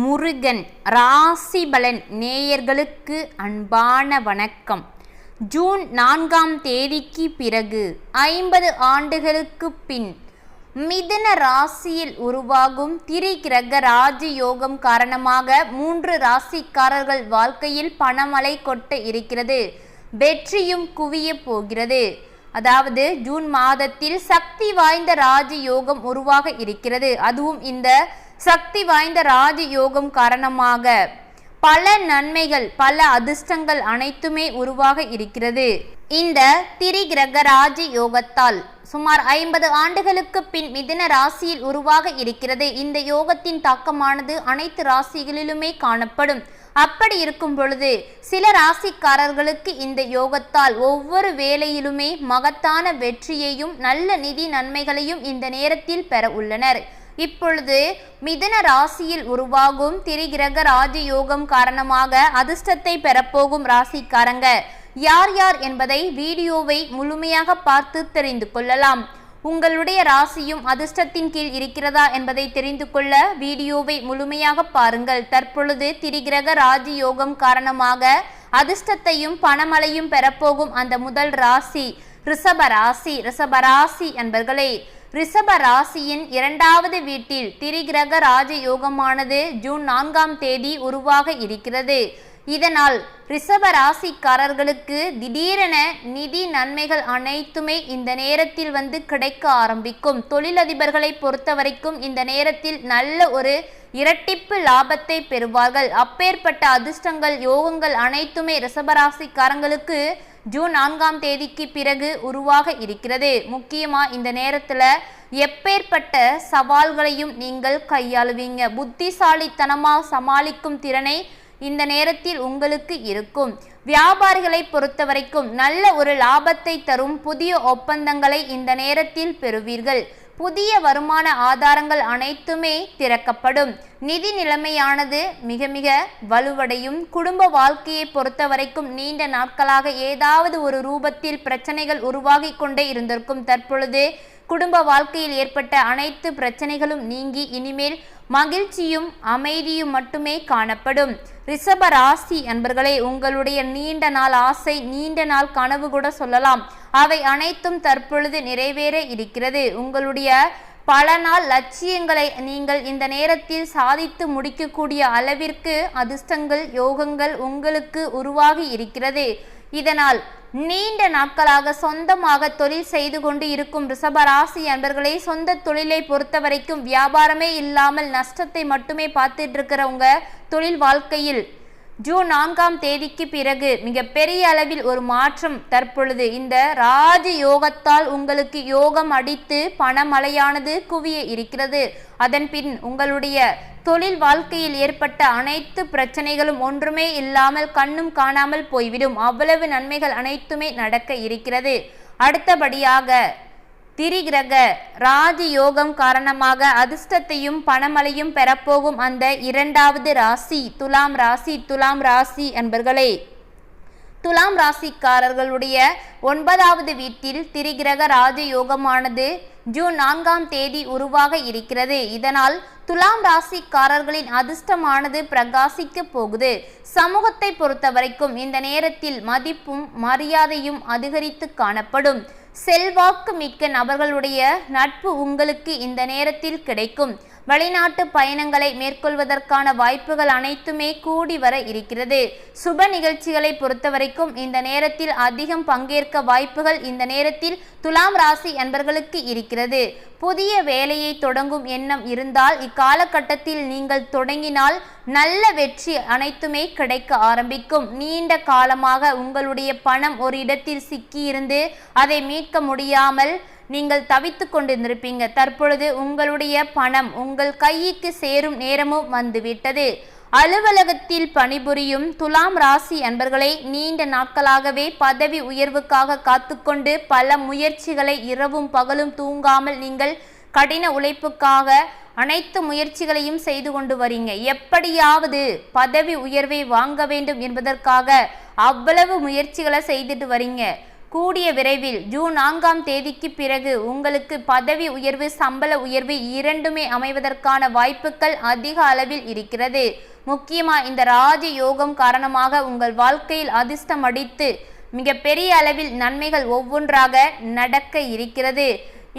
முருகன் ராசிபலன் நேயர்களுக்கு அன்பான வணக்கம். ஜூன் நான்காம் தேதிக்கு பிறகு ஐம்பது ஆண்டுகளுக்கு பின் மிதன ராசியில் உருவாகும் திரிகிரக ராஜயோகம் காரணமாக மூன்று ராசிக்காரர்கள் வாழ்க்கையில் பணமழை கொட்ட இருக்கிறது. வெற்றியும் குவிய போகிறது. அதாவது ஜூன் மாதத்தில் சக்தி வாய்ந்த ராஜயோகம் உருவாக இருக்கிறது. அதுவும் இந்த சக்தி வாய்ந்த ராஜயோகம் காரணமாக பல நன்மைகள் பல அதிர்ஷ்டங்கள் அனைத்துமே உருவாக இருக்கிறது. இந்த திரிகிரக ராஜ யோகத்தால் சுமார் ஐம்பது ஆண்டுகளுக்கு பின் மிதன ராசியில் உருவாக இருக்கிறது. இந்த யோகத்தின் தாக்கமானது அனைத்து ராசிகளிலுமே காணப்படும். அப்படி இருக்கும் பொழுது சில ராசிக்காரர்களுக்கு இந்த யோகத்தால் ஒவ்வொரு வேலையிலுமே மகத்தான வெற்றியையும் நல்ல நிதி நன்மைகளையும் இந்த நேரத்தில் பெற உள்ளனர். இப்பொழுது மிதன ராசியில் உருவாகும் திரிகிரக ராஜயோகம் காரணமாக அதிர்ஷ்டத்தை பெறப்போகும் ராசிக்காரங்க. யார் யார் என்பதை வீடியோவை முழுமையாக பார்த்து தெரிந்து கொள்ளலாம். உங்களுடைய ராசியும் அதிர்ஷ்டத்தின் கீழ் இருக்கிறதா என்பதை தெரிந்து கொள்ள வீடியோவை முழுமையாக பாருங்கள். தற்பொழுது திரிகிரக ராஜயோகம் காரணமாக அதிர்ஷ்டத்தையும் பணமழையும் பெறப்போகும் அந்த முதல் ராசி. ரிஷபராசி ரிஷபராசி என்பர்களே ரிஷபராசியின் இரண்டாவது வீட்டில் திரிகிரக ராஜயோகமானது ஜூன் நான்காம் தேதி உருவாக இருக்கிறது. இதனால் ரிஷபராசிக்காரர்களுக்கு திடீரென நிதி நன்மைகள் அனைத்துமே இந்த நேரத்தில் வந்து கிடைக்க ஆரம்பிக்கும். தொழிலதிபர்களை பொறுத்த வரைக்கும் இந்த நேரத்தில் நல்ல ஒரு இரட்டிப்பு லாபத்தை பெறுவார்கள். அப்பேற்பட்ட அதிர்ஷ்டங்கள் யோகங்கள் அனைத்துமே ரிஷபராசிக்காரங்களுக்கு ஜூன் நான்காம் தேதிக்கு பிறகு உருவாக இருக்கிறது. முக்கியமா இந்த நேரத்துல எப்பேற்பட்ட சவால்களையும் நீங்கள் கையாளுவீங்க. புத்திசாலித்தனமாக சமாளிக்கும் திறனை இந்த நேரத்தில் உங்களுக்கு இருக்கும். வியாபாரிகளை பொறுத்த வரைக்கும் நல்ல ஒரு லாபத்தை தரும் புதிய ஒப்பந்தங்களை இந்த நேரத்தில் பெறுவீர்கள். புதிய வருமான ஆதாரங்கள் அனைத்துமே திறக்கப்படும். நிதி நிலைமையானது மிக மிக வலுவடையும். குடும்ப வாழ்க்கையை பொறுத்த வரைக்கும் நீண்ட நாட்களாக ஏதாவது ஒரு ரூபத்தில் பிரச்சனைகள் உருவாகி கொண்டே இருந்திருக்கும். தற்பொழுது குடும்ப வாழ்க்கையில் ஏற்பட்ட அனைத்து பிரச்சனைகளும் நீங்கி இனிமேல் மகிழ்ச்சியும் அமைதியும் மட்டுமே காணப்படும். ரிஷப ராசி அன்பர்களே உங்களுடைய நீண்ட நாள் ஆசை நீண்ட நாள் கனவு கூட சொல்லலாம். அவை அனைத்தும் தற்பொழுது நிறைவேற இருக்கிறது. உங்களுடைய பல நாள் லட்சியங்களை நீங்கள் இந்த நேரத்தில் சாதித்து முடிக்கக்கூடிய அளவிற்கு அதிர்ஷ்டங்கள் யோகங்கள் உங்களுக்கு உருவாகி இருக்கிறது. இதனால் நீண்ட நாட்களாக சொந்தமாக தொழில் செய்து கொண்டு இருக்கும் ரிஷபராசி அன்பர்களே சொந்த தொழிலை பொறுத்த வரைக்கும் வியாபாரமே இல்லாமல் நஷ்டத்தை மட்டுமே பார்த்துட்டு இருக்கிறவங்க தொழில் வாழ்க்கையில் ஜூன் நான்காம் தேதிக்கு பிறகு மிக பெரிய அளவில் ஒரு மாற்றம் தற்பொழுது. இந்த ராஜ யோகத்தால் உங்களுக்கு யோகம் அடித்து பணமழையானது குவிய இருக்கிறது. அதன் பின் உங்களுடைய தொழில் வாழ்க்கையில் ஏற்பட்ட அனைத்து பிரச்சனைகளும் ஒன்றுமே இல்லாமல் கண்ணும் காணாமல் போய்விடும். அவ்வளவு நன்மைகள் அனைத்துமே நடக்க இருக்கிறது. அடுத்தபடியாக திரிகிரக ராஜயோகம் காரணமாக அதிர்ஷ்டத்தையும் பணமழையும் பெறப்போகும் அந்த இரண்டாவது ராசி துலாம் ராசி துலாம் ராசி என்பர்களே. துலாம் ராசிக்காரர்களுடைய ஒன்பதாவது வீட்டில் திரிகிரக ராஜயோகமானது ஜூன் நான்காம் தேதி உருவாக இருக்கிறது. இதனால் துலாம் ராசிக்காரர்களின் அதிர்ஷ்டமானது பிரகாசிக்க போகுது. சமூகத்தை பொறுத்த வரைக்கும் இந்த நேரத்தில் மதிப்பும் மரியாதையும் அதிகரித்து காணப்படும். செல்வாக்கு மிக்க நபர்களுடைய நட்பு உங்களுக்கு இந்த நேரத்தில் கிடைக்கும். வெளிநாட்டு பயணங்களை மேற்கொள்வதற்கான வாய்ப்புகள் அனைத்துமே கூடி வர இருக்கிறது. சுப நிகழ்ச்சிகளை பொறுத்தவரைக்கும் இந்த நேரத்தில் அதிகம் பங்கேற்க வாய்ப்புகள் இந்த நேரத்தில் துலாம் ராசி என்பர்களுக்கு இருக்கிறது. புதிய வேலையை தொடங்கும் எண்ணம் இருந்தால் இக்காலகட்டத்தில் நீங்கள் தொடங்கினால் நல்ல வெற்றி அனைத்துமே கிடைக்க ஆரம்பிக்கும். நீண்ட காலமாக உங்களுடைய பணம் ஒரு இடத்தில் சிக்கியிருந்து அதை மீட்க முடியாமல் நீங்கள் தவித்து கொண்டிருந்திருப்பீங்க. தற்பொழுது உங்களுடைய பணம் உங்கள் கைக்கு சேரும் நேரமும் வந்துவிட்டது. அலுவலகத்தில் பணிபுரியும் துலாம் ராசி அன்பர்களை நீண்ட நாட்களாகவே பதவி உயர்வுக்காக காத்துக்கொண்டு பல முயற்சிகளை இரவும் பகலும் தூங்காமல் நீங்கள் கடின உழைப்புக்காக அனைத்து முயற்சிகளையும் செய்து கொண்டு வரீங்க. எப்படியாவது பதவி உயர்வை வாங்க வேண்டும் என்பதற்காக அவ்வளவு முயற்சிகளை செய்துட்டு வரீங்க. கூடிய விரைவில் ஜூன் நான்காம் தேதிக்கு பிறகு உங்களுக்கு பதவி உயர்வு சம்பள உயர்வு இரண்டுமே அமைவதற்கான வாய்ப்புகள் அதிக அளவில் இருக்கிறது. முக்கியமா இந்த ராஜ யோகம் காரணமாக உங்கள் வாழ்க்கையில் அதிர்ஷ்டம் அடித்து மிகப்பெரிய அளவில் நன்மைகள் ஒவ்வொன்றாக நடக்க இருக்கிறது.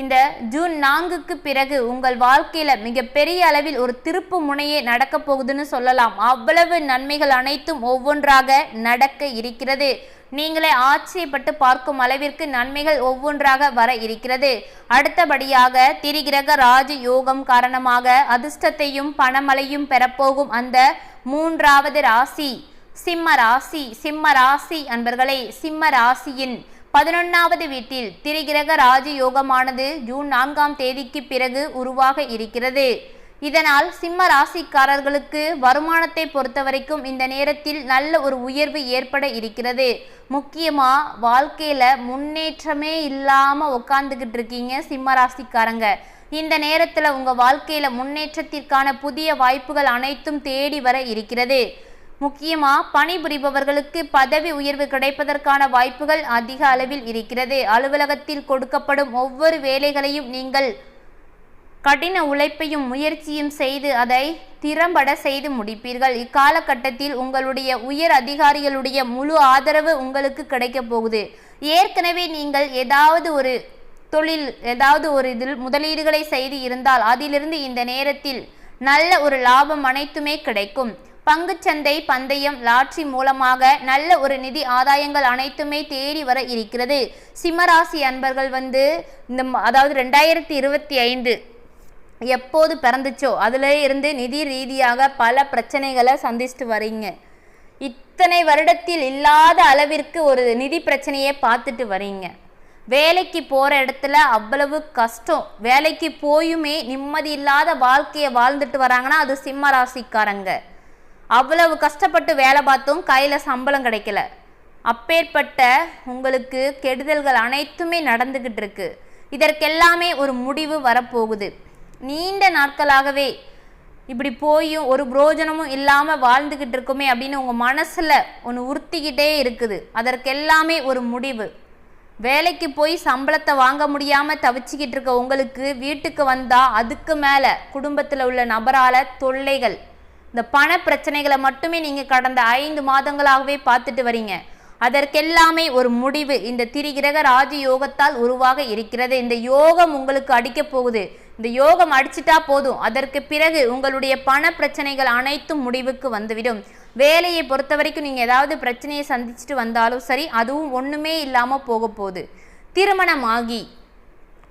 இந்த ஜூன் நான்குக்கு பிறகு உங்கள் வாழ்க்கையில மிகப்பெரிய அளவில் ஒரு திருப்பு முனையே நடக்க போகுதுன்னு சொல்லலாம். அவ்வளவு நன்மைகள் அனைத்தும் ஒவ்வொன்றாக நடக்க இருக்கிறது. நீங்களே ஆச்சரியப்பட்டு பார்க்கும் அளவிற்கு நன்மைகள் ஒவ்வொன்றாக வர இருக்கிறது. அடுத்தபடியாக திரிகிரக ராஜ யோகம் காரணமாக அதிர்ஷ்டத்தையும் பணமழையும் பெறப்போகும் அந்த மூன்றாவது ராசி சிம்ம ராசி சிம்ம ராசி அன்பர்களே சிம்ம ராசியின் பதினொன்றாவது வீட்டில் திரிகிரக ராஜயோகமானது ஜூன் நான்காம் தேதிக்கு பிறகு உருவாக இருக்கிறது. இதனால் சிம்ம ராசிக்காரர்களுக்கு வருமானத்தை பொறுத்தவரைக்கும் இந்த நேரத்தில் நல்ல ஒரு உயர்வு ஏற்பட இருக்கிறது. முக்கியமாக வாழ்க்கையில் முன்னேற்றமே இல்லாமல் உட்காந்துக்கிட்டு இருக்கீங்க சிம்ம ராசிக்காரங்க. இந்த நேரத்தில் உங்கள் வாழ்க்கையில் முன்னேற்றத்திற்கான புதிய வாய்ப்புகள் அனைத்தும் தேடி வர இருக்கிறது. முக்கியமாக பணிபுரிபவர்களுக்கு பதவி உயர்வு கிடைப்பதற்கான வாய்ப்புகள் அதிக அளவில் இருக்கிறது. அலுவலகத்தில் கொடுக்கப்படும் ஒவ்வொரு வேலைகளையும் நீங்கள் கடின உழைப்பையும் முயற்சியும் செய்து அதை திறம்பட செய்து முடிப்பீர்கள். இக்காலகட்டத்தில் உங்களுடைய உயர் அதிகாரிகளுடைய முழு ஆதரவு உங்களுக்கு கிடைக்கப் போகுது. ஏற்கனவே நீங்கள் ஏதாவது ஒரு தொழில் ஏதாவது ஒரு இதில் முதலீடுகளை செய்து இருந்தால் அதிலிருந்து இந்த நேரத்தில் நல்ல ஒரு லாபம் அனைத்துமே கிடைக்கும். பங்குச்சந்தை பந்தயம் லாட்ரி மூலமாக நல்ல ஒரு நிதி ஆதாயங்கள் அனைத்துமே தேடி வர இருக்கிறது. சிம்மராசி அன்பர்கள் வந்து இந்த அதாவது ரெண்டாயிரத்தி இருபத்தி ஐந்து எப்போது பிறந்துச்சோ அதில் இருந்து நிதி ரீதியாக பல பிரச்சனைகளை சந்திச்சுட்டு வரீங்க. இத்தனை வருடத்தில் இல்லாத அளவிற்கு ஒரு நிதி பிரச்சனையை பார்த்துட்டு வரீங்க. வேலைக்கு போகிற இடத்துல அவ்வளவு கஷ்டம். வேலைக்கு போயுமே நிம்மதி இல்லாத வாழ்க்கையை வாழ்ந்துட்டு வராங்கன்னா அது சிம்ம ராசிக்காரங்க. அவ்வளவு கஷ்டப்பட்டு வேலை பார்த்தும் கையில் சம்பளம் கிடைக்கல. அப்பேற்பட்ட உங்களுக்கு கெடுதல்கள் அனைத்துமே நடந்துக்கிட்டு இருக்கு. இதற்கெல்லாமே ஒரு முடிவு வரப்போகுது. நீண்ட நாட்களாகவே இப்படி போயும் ஒரு புரோஜனமும் இல்லாமல் வாழ்ந்துக்கிட்டு இருக்குமே அப்படின்னு உங்கள் மனசில் ஒன்று உறுத்திக்கிட்டே இருக்குது. அதற்கெல்லாமே ஒரு முடிவு. வேலைக்கு போய் சம்பளத்தை வாங்க முடியாமல் தவிச்சிக்கிட்டு இருக்க உங்களுக்கு வீட்டுக்கு வந்தால் அதுக்கு மேலே குடும்பத்தில் உள்ள நபரால் தொல்லைகள். இந்த பண பிரச்சனைகளை மட்டுமே நீங்கள் கடந்த ஐந்து மாதங்களாகவே பார்த்துட்டு வரீங்க. அதற்கெல்லாமே ஒரு முடிவு. இந்த திரிகிரக ராஜ யோகத்தால் உருவாக இருக்கிறது. இந்த யோகம் உங்களுக்கு அடிக்கப் போகுது. இந்த யோகம் அடிச்சிட்டா போதும். அதற்கு பிறகு உங்களுடைய பண பிரச்சனைகள் அனைத்தும் முடிவுக்கு வந்துவிடும். வேலையை பொறுத்த வரைக்கும் நீங்கள் ஏதாவது பிரச்சனையை சந்திச்சுட்டு வந்தாலும் சரி அதுவும் ஒன்றுமே இல்லாமல் போக போகுது. திருமணமாகி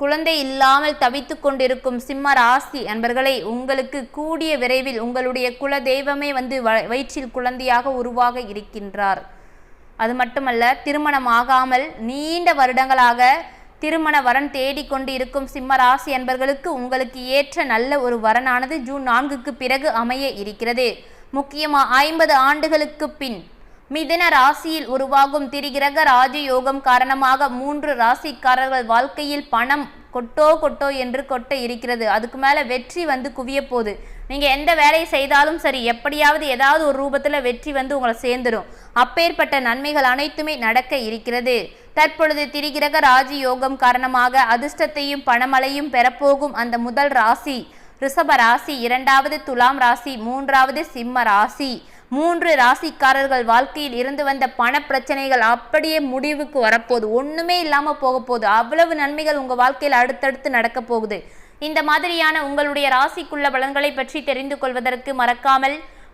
குழந்தை இல்லாமல் தவித்து கொண்டிருக்கும் சிம்ம ராசி அன்பர்களை உங்களுக்கு கூடிய விரைவில் உங்களுடைய குல தெய்வமே வந்து வயிற்றில் குழந்தையாக உருவாக இருக்கின்றார். அது மட்டுமல்ல திருமணம் ஆகாமல் நீண்ட வருடங்களாக திருமண வரன் தேடிக்கொண்டு இருக்கும் சிம்ம ராசி அன்பர்களுக்கு உங்களுக்கு ஏற்ற நல்ல ஒரு வரனானது ஜூன் நான்குக்கு பிறகு அமைய இருக்கிறது. முக்கியமாக ஐம்பது ஆண்டுகளுக்கு பின் மிதன ராசியில் உருவாகும் திரிகிரக ராஜயோகம் காரணமாக மூன்று ராசிக்காரர்கள் வாழ்க்கையில் பணம் கொட்டோ கொட்டோ என்று கொட்ட இருக்கிறது. அதுக்கு மேலே வெற்றி வந்து குவிய போகுது. நீங்கள் எந்த வேலையை செய்தாலும் சரி எப்படியாவது ஏதாவது ஒரு ரூபத்தில் வெற்றி வந்து உங்களை சேர்ந்துடும் அப்பேற்பட்ட நன்மைகள் அனைத்துமே நடக்க இருக்கிறது. தற்பொழுது திரிகிரக ராஜயோகம் காரணமாக அதிர்ஷ்டத்தையும் பணமழையும் பெறப்போகும் அந்த முதல் ராசி ரிஷப ராசி இரண்டாவது துலாம் ராசி மூன்றாவது சிம்ம ராசி. மூன்று ராசிக்காரர்கள் வாழ்க்கையில் இருந்து வந்த பண பிரச்சனைகள் அப்படியே முடிவுக்கு வரப்போகுது. ஒன்றுமே இல்லாமல் போக போகுது. அவ்வளவு நன்மைகள் உங்கள் வாழ்க்கையில் அடுத்தடுத்து நடக்க போகுது. இந்த மாதிரியான உங்களுடைய ராசிக்குள்ள பலன்களை பற்றி தெரிந்து கொள்வதற்கு மறக்காமல்